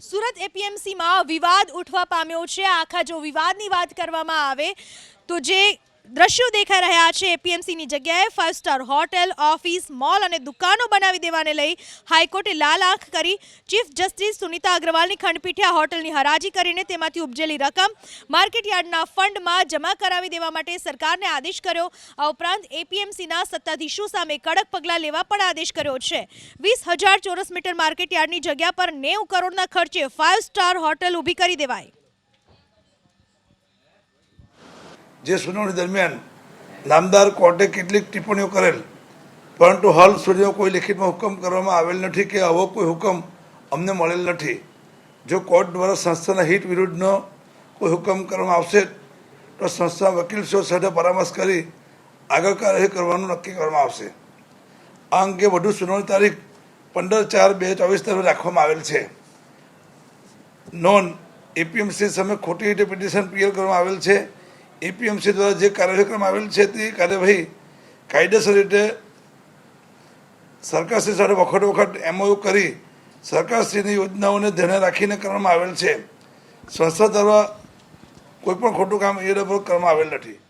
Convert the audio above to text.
સુરત એપીએમસીમાં વિવાદ ઉઠવા પામ્યો છે. આખા જો વિવાદની વાત કરવામાં આવે તો જે દ્રશ્યો દેખાઈ રહ્યા છે. એપીએમસીની જગ્યાએ five star hotel office mall અને દુકાનો બનાવી દેવાને લઈ હાઈકોર્ટે લાલ આંખ કરી. ચીફ જસ્ટિસ સુનિતા અગ્રવાલની ખંડપીઠે આ હોટલની હરાજી કરીને તેમાંથી ઉપજેલી રકમ માર્કેટયાર્ડના ફંડમાં જમા કરાવી દેવા માટે સરકારને આદેશ કર્યો. આ ઉપરાંત એપીએમસીના સત્તાધીશો સામે કડક પગલાં લેવા પણ આદેશ કર્યો છે. વીસ હજાર ચોરસ મીટર માર્કેટયાર્ડની જગ્યા પર નેવું કરોડના ખર્ચે ફાઇવ સ્ટાર હોટલ ઊભી કરી દેવાય જે સુનાવણી દરમિયાન નામદાર કોર્ટે કેટલીક ટિપ્પણીઓ કરેલ, પરંતુ હાલ સુધીનો કોઈ લેખિતમાં હુકમ કરવામાં આવેલ નથી કે આવો કોઈ હુકમ અમને મળેલ નથી. જો કોર્ટ દ્વારા સંસ્થાના હિત વિરુદ્ધનો કોઈ હુકમ કરવામાં આવશે, તો સંસ્થા વકીલશ્રીઓ સાથે પરામર્શ કરી આગળ કાર્યવાહી કરવાનું નક્કી કરવામાં આવશે. આ અંગે વધુ સુનાવણી તારીખ પંદર ચાર બે ચોવીસ તરફ રાખવામાં આવેલ છે. નોન એપીએમસી સામે ખોટી રીતે પિટિશન પીએલ કરવામાં આવેલ છે. એપીએમસી દ્વારા જે કાર્યવાહી કરવામાં આવેલ છે તે કાર્યવાહી કાયદેસર રીતે સરકારશ્રી સાથે વખત વખત એમઓયુ કરી સરકારશ્રીની યોજનાઓને ધ્યાને રાખીને કરવામાં આવેલ છે. સંસ્થા દ્વારા કોઈપણ ખોટું કામ એ ડબલ કરવામાં આવેલ નથી.